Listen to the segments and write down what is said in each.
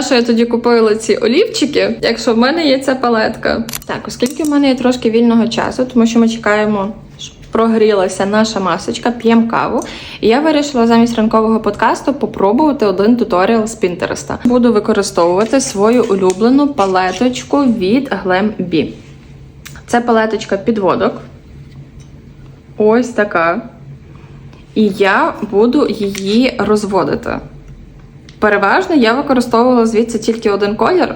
Що я тоді купила ці олівчики, якщо в мене є ця палетка. Так, оскільки в мене є трошки вільного часу, тому що ми чекаємо, щоб прогрілася наша масочка, п'ємо каву. І я вирішила замість ранкового подкасту попробувати один туторіал з Пінтереста. Буду використовувати свою улюблену палеточку від Glam B. Це палеточка підводок. Ось така. І я буду її розводити. Переважно я використовувала звідси тільки один колір,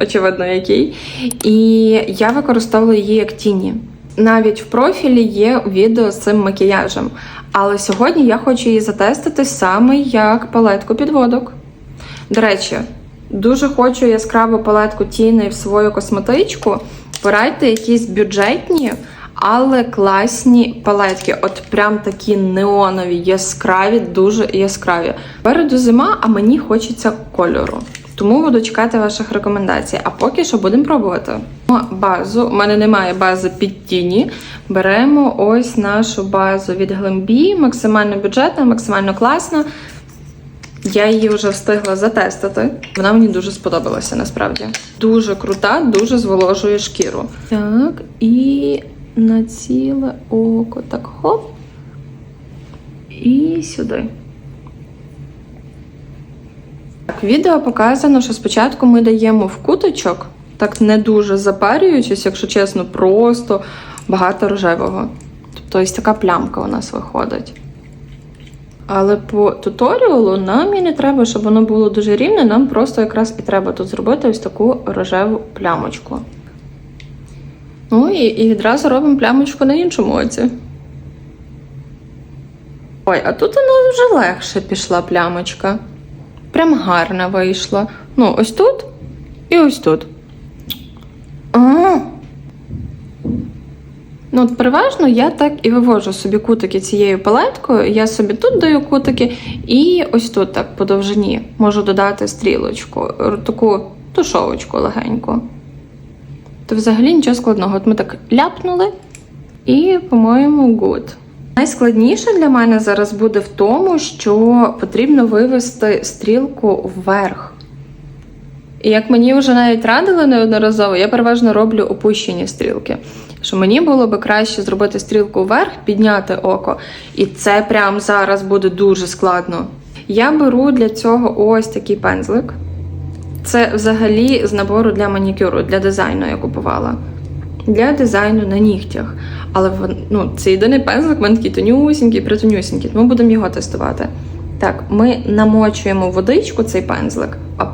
очевидно, який. І я використовувала її як тіні. Навіть в профілі є відео з цим макіяжем. Але сьогодні я хочу її затестити саме як палетку підводок. До речі, дуже хочу яскраву палетку тіни в свою косметичку. Порадьте якісь бюджетні, але класні палетки. От прям такі неонові, яскраві, дуже яскраві. Переду зима, а мені хочеться кольору. Тому буду чекати ваших рекомендацій. А поки що будемо пробувати. Базу. У мене немає бази під тіні. Беремо ось нашу базу від Glambi. Максимально бюджетна, максимально класна. Я її вже встигла затестити. Вона мені дуже сподобалася насправді. Дуже крута, дуже зволожує шкіру. Так, і на ціле око. Так, хоп. І сюди. Так, відео показано, що спочатку ми даємо в куточок, так не дуже запарюючись, якщо чесно, просто багато рожевого. Тобто ось така плямка у нас виходить. Але по туторіалу нам і не треба, щоб воно було дуже рівне, нам просто якраз і треба тут зробити ось таку рожеву плямочку. Ну і, і відразу робимо плямочку на іншому оці. Ой, а тут нас вже легше пішла плямочка. Прям гарна вийшла. Ну, ось тут і ось тут. А. Ну, от переважно я так і вивожу собі кутики цією палеткою. Я собі тут даю кутики, і ось тут так по довжині можу додати стрілочку, таку тушовочку легеньку. То взагалі нічого складного. От ми так ляпнули, і, по-моєму, good. Найскладніше для мене зараз буде в тому, що потрібно вивести стрілку вверх. І як мені вже навіть радили неодноразово, я переважно роблю опущені стрілки. Що мені було би краще зробити стрілку вверх, підняти око, і це прямо зараз буде дуже складно. Я беру для цього ось такий пензлик. Це взагалі з набору для манікюру, для дизайну я купувала. Для дизайну на нігтях. Але ну, це єдиний пензлик, в мене такий тонюсінький, притонюсінький, тому будемо його тестувати. Так, ми намочуємо водичку цей пензлик, а потім.